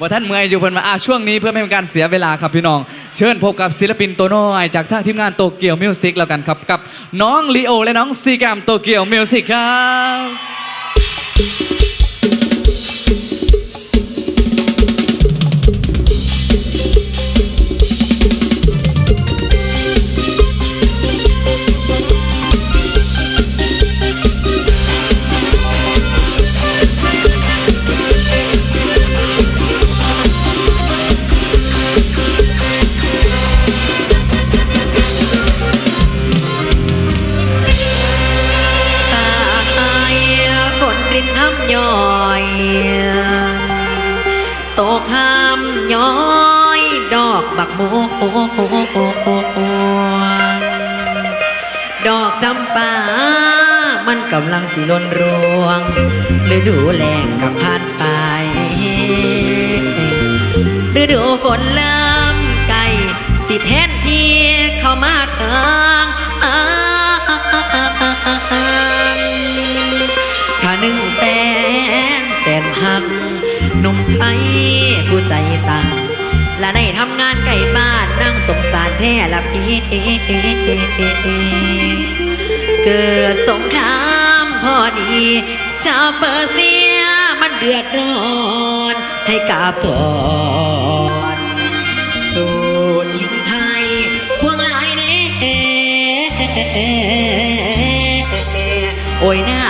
ว่าท่านเมื่อยอยู่เพิ่นมาอ่ช่วงนี้เพื่อไม่เป็นการเสียเวลาครับพี่น้อง เชิญพบกับศิลปินโตโน่จากทางทีมงานโตเกียวมิวสิกแล้วกันครับ กับน้องลีโอและน้องซีแกรมโตเกียวมิวสิกครับ ลนรวงฤดูแรงกับผ่าไปฤดูฝนเริ่มไก่สิเทนที่เข้ามาติงถ้าหนึ่งแสนแสนหักนุ่มไทยผู้ใจตังและได้ทำงานไก่บ้านนั่งสงสารแท้ละพีเกิดสงคราม อดีชาวเปอร์เซียมันเดือดร้อนให้กาบถอนสู่ทิ้งไทยควงลายเน่โอ้ยหน้า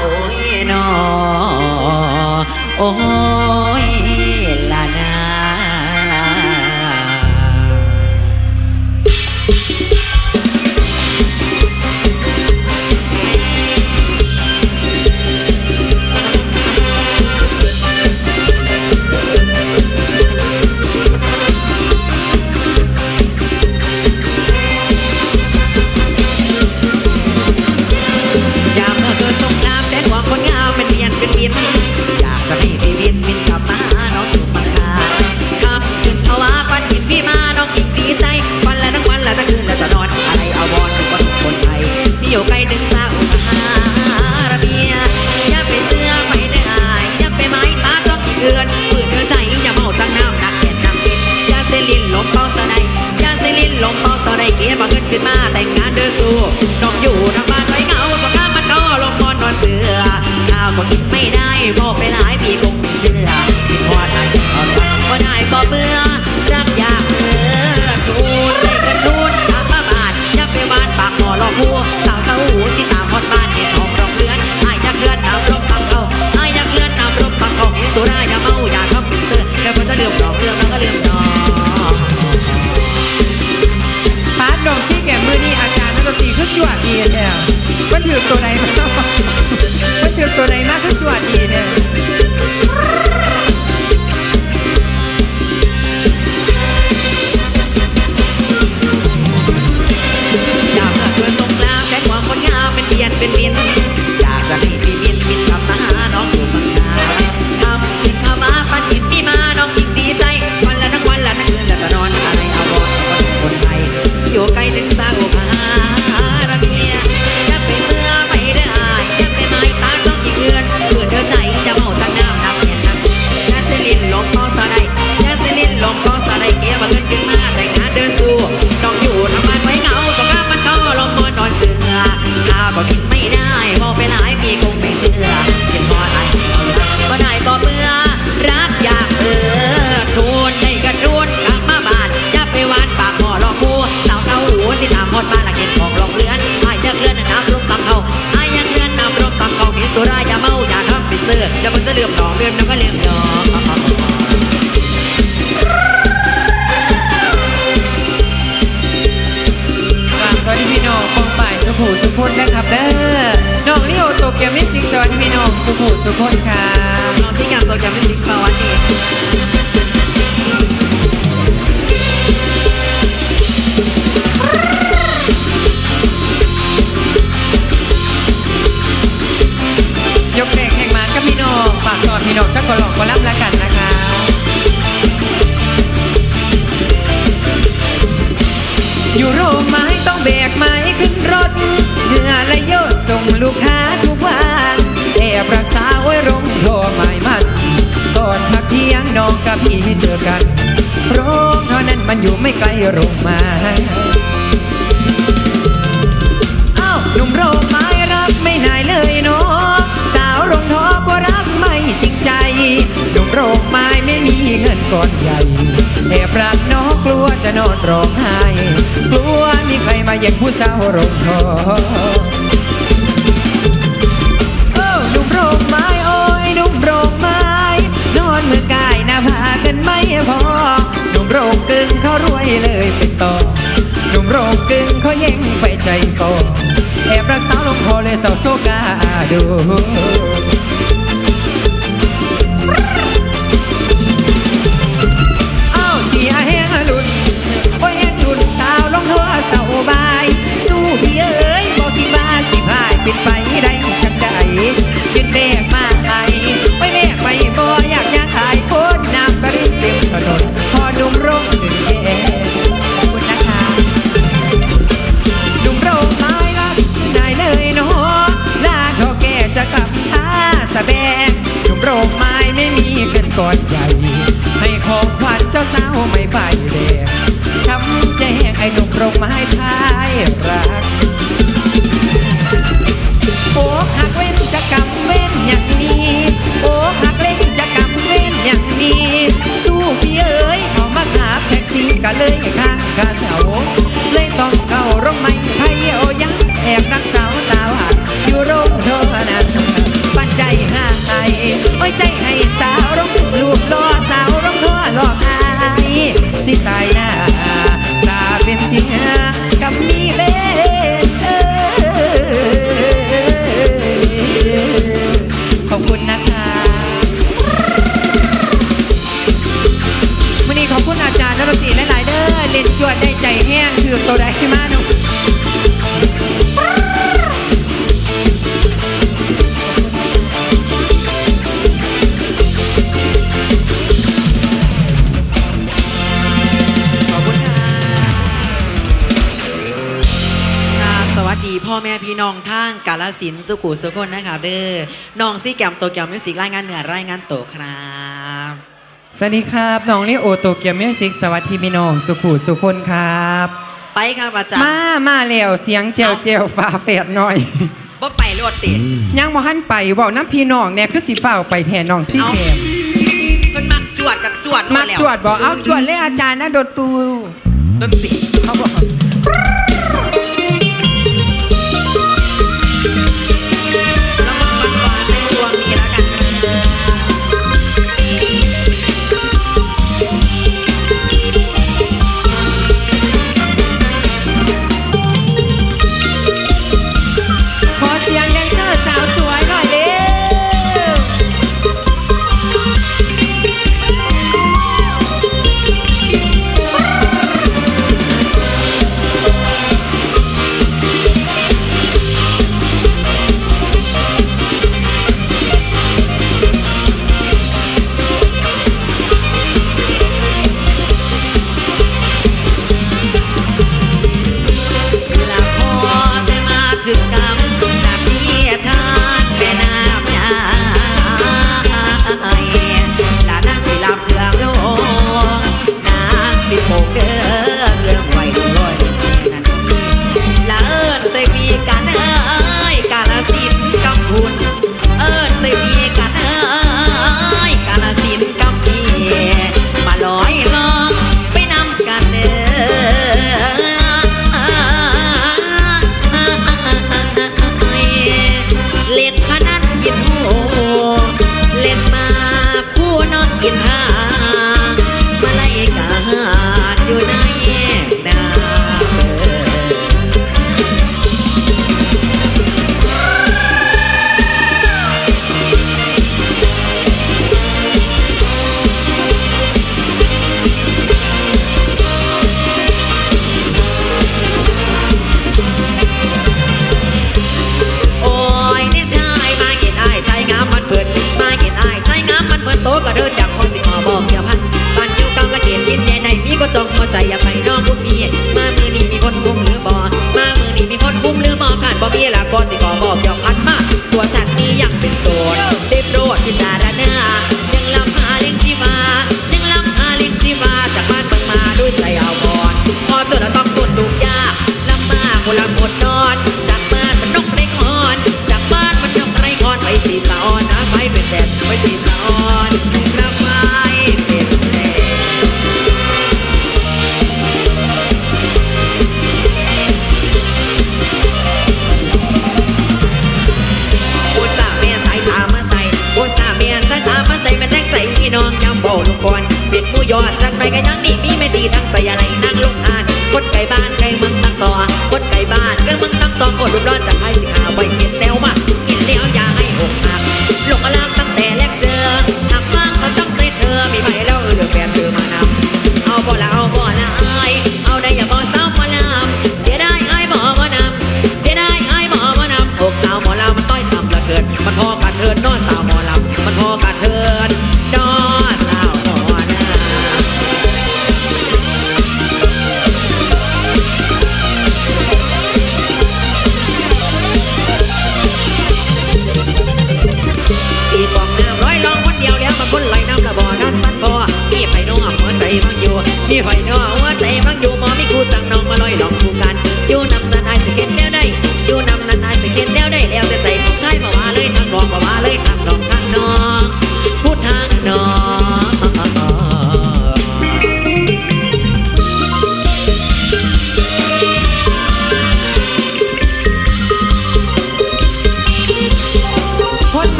โอ้ยนอโอ้ย Thank you. ขู่สุขคนนะครับเด้อน้องลิโอโตเกียวมิสิกสวัสดีพี่น้องสุขสุขคนค่ะน้องที่งานโตเกียวมิสิกสวัสดียกเพลงแห่งมากับพี่น้องฝากตอนพี่น้องจักกะหลอกก็รับแล้วกันนะคะอยู่โรงไม้ต้องแบกไม้ โยชน์ส่งลูกค้าทุกวันแอบรักษาไว้รงมโพหม่มันตอนพักเที่ยงน้องกับพี่เจอกันโรงนอนนั้นมันอยู่ไม่ไกลโรงไม้เอ้าหนุ่มโรงไม้รักไม่นายเลยเนาะสาวโรงทอก็รักไม่จริงใจหนุ่มโรงไม้ไม่มีเงินก้อนใหญ่แอบรักน้องกลัวจะนอนร้องไห้กลัวมีใครมาแย่งผู้สาวโรงทอ นุ่มโรงไม้โอยนุ่มโรงไม้นอนมือกายหน้าผากันไม่พอหนุ่มโรงกึ่งเขารวยเลยเป็นต่อหนุ่มโรงกึ่งเขาแย่งไปใจฟอแอบรักสาวลงคอเลยเศร้าโซกาดูเอ้าเสียแห้งลุนโอ้ยแห้งลุนสาวลงหัวเศร้าบาย สู้พี่เอ้ ลสินธุ์สุขุสุคนนะครับเด้อน้องซี่แกมโตเกียวมิวสิกรายงานเหนือรายงานโตครับสวัสดีครับน้องลิโอโตเกียวมิวสิกสวัสดีพี่น้องสุขุสุคนครับ ไปครับอาจารย์มามาแล้วเสียงเจวเจวฟ้าแฝดหน่อยบ่ไปรถติดยังบ่หันไปเว้าน้ำพี่น้องเนี่ยคือสิฟ้าวไปแทนน้องซี่เอาแกมเพิ่นมักจวดกับจวดมาแล้วจวดบอกเอาจวดเลยอาจารย์นะโดดตูดนตรี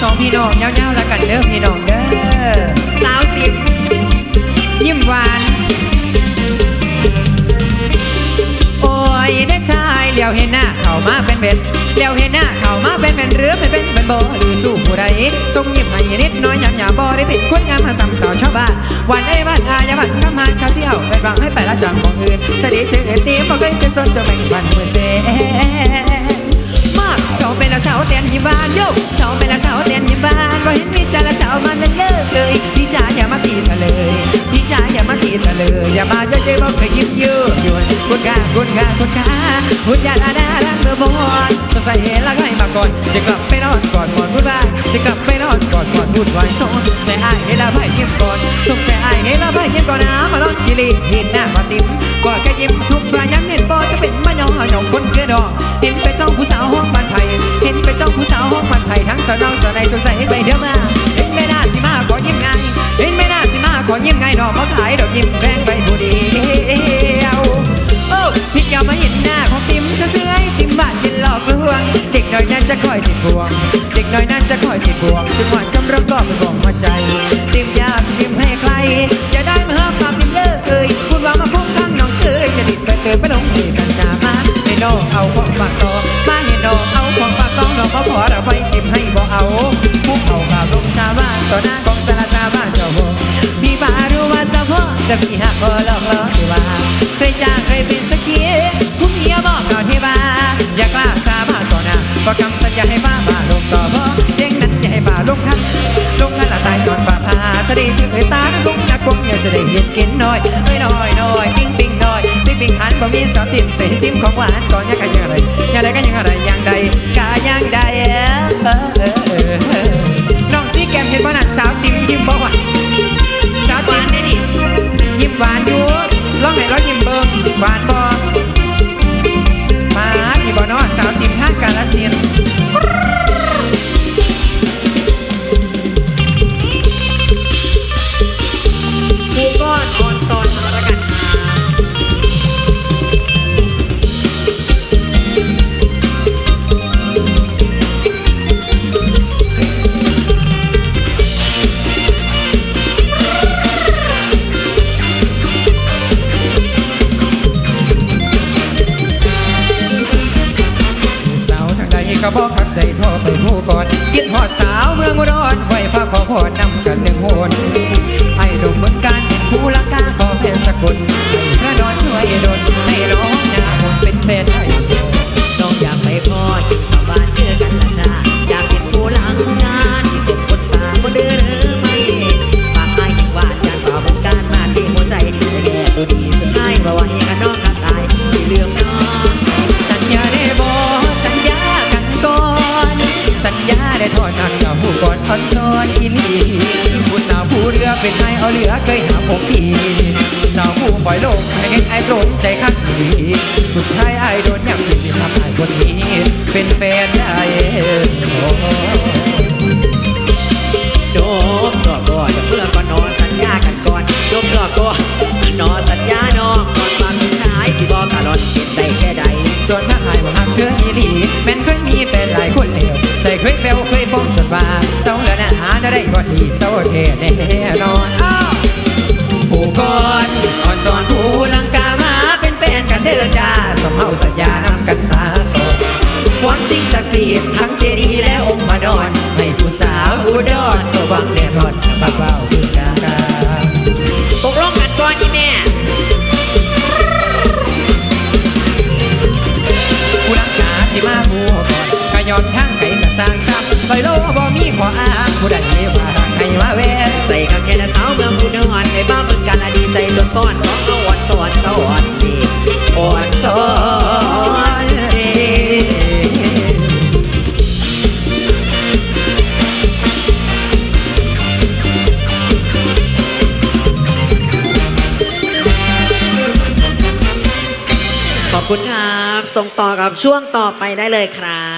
สองพี่น้องเย้าๆแล้วกันเด้อพี่น้องเด้อสาวติดยิ้มหวาน โอ้ยได้ชายเลี้ยวเห็นหน้าเข้ามาเป็นเบ็ดเลี้ยวเห็นหน้าเข้ามาเป็นเป็นเรือไม่เป็นเป็นบ่หรือสู้ผู้ใดทรงยิ้มให้นิดน้อยหยาบหยาบ่ได้เป็นคนงามมาซ้ำสาวชาวบ้านวันได้บ้านอายาบ้านกำหานคาเซียวไปบังให้ไปละจังของอื่นเสด็จเจอเอตีบ่เคยเป็นสนจะแบ่งปันเมื่อเสมากสาวเป็นละสาวเตียนยิ้มบานโยสาวเป็น วนคุณค่าคุณค่าคุณค่าคุณยาดาดาดังเมื่อบอนสงสัยเห็นละไงมาก่อน จะกลับไปนอนก่อนก่อนวุ่นวาจะกลับไปนอนก่อนก่อนวุ่นวายสงสัยอายให้ละไพ่ยิ้มก่อนสงสัยอายให้ละไพ่ยิ้มก่อนนะมาลองกิริห็นหน้ามาติ้มก็แค่ยิ้มทุกราย้ำเห็นบอจะเป็นมะยองหยองคนเกลือดอกเห็นไปจ้องผู้สาวห้องบ้านไผ่เห็นไปจ้องผู้สาวห้องบ้านไผ่ทั้งสาวนองสาวในสดใสไปเดี๋ยวมาเห็นไม่น่าสิมาขอยิ้มไงเห็นไม่น่าสิมาขอยิ้มไงดอกมาขายดอกยิ้มแรงไปผู้เดียว โอ้พี่แก้วมาเห็นหน้าของติมจะซื้อติมบ้านเป็นหลอกลวง เด็กน้อยนั้นจะคอยติดพวง เด็กน้อยนั้นจะคอยติดพวงจนหวานจำรักก็เป็นห่วงมาใจ ติมยาติมให้ใครอย่าได้มาเฮิมความติมเลิกเอ่ยพูดว่ามาพุ่งข้างน้องเอ่ยจะดิดไปเติมไปลงที่กันจามาให้น้องเอาของฝากต่อมาให้น้องเอาของฝากต้องน้องก็ขอเราไปติมให้บ่เอาพวกเขาข่าวลงสาบานต่อหน้าของสารสาบานเจ้าโหพี่บารู้ว่าสะพอจะมีหักพอหลอ งนักกงอย่าเสด็จเห็นกินน้อยเอ้ยน้อยน้อยปิ้งปิ้งน้อยปิ้งปิ้งหันบ่มีสาวติ่มเสซิมของหวานก่อนยังไงยังอะไรยังไงก็ยังอะไรยังใดกายังใดเออเออเออเออน้องซีแกมเห็นบ่น่ะสาวติ่มยิ้มบ่วะสาวหติ่วานมได้ดิยิ้มหวานอยู่ ก็บอกขัดใจท่อไปผู้ก่อน คิดหอดสาวเมืองร้อนไว้พาขอพรนำกันหนึ่งโหนไอ้ดมเหมือนกันผู้ลักกาขอแฟนสกุลพระนอนช่วยดลให้ร้องหน้าคนเป็นแฟนให้น้องอยากไปพ่อที่สบาน อ่อนซ้อนอีหลีผู้สาวผู้เรือเป็นไอเอาเรือเคยหาอกพีสาวผู้ปล่อยโลกให้ไอ้ตรงใจคักดีสุดท้ายไอ้โดนย้ำที่สิทำไอ้คนนี้ เป็นแฟนได้โดน ส่วนถ้าไอ้บ่หักเธออีหลีแม่นเคยมีแฟนหลายคนแล้วใจเคยแววเคยฟ้องจนว่าเศร้าแล้วนะหาได้บ่ดีเศร้าแท้แน่นอนอ้าวผู้ก่อนอ่อนสอนผู้ลังกามาเป็นแฟนกันเด้อจ้าสมเฮาสัญญานำกันสาก่อนหวังสิ่งศักดิ์สิทธิ์ทั้งเจดีย์และองค์พระนอนให้ผู้สาวอุดรสว่างแน่นอนบ่าวเบาคือกา สิมาผู้ก่อนกะย้อนทางไกลกะสร้างซับคอยโลบ่มีขออ้างผู้ใดไม่ว่าให้มาแวใจก็แค่ละสาวเมืองผู้นอนในบ้าเมืองกันอดีใจจนฟ้อนร้องเอาวันสอนสอน อบช่วงต่อไปได้เลยครับ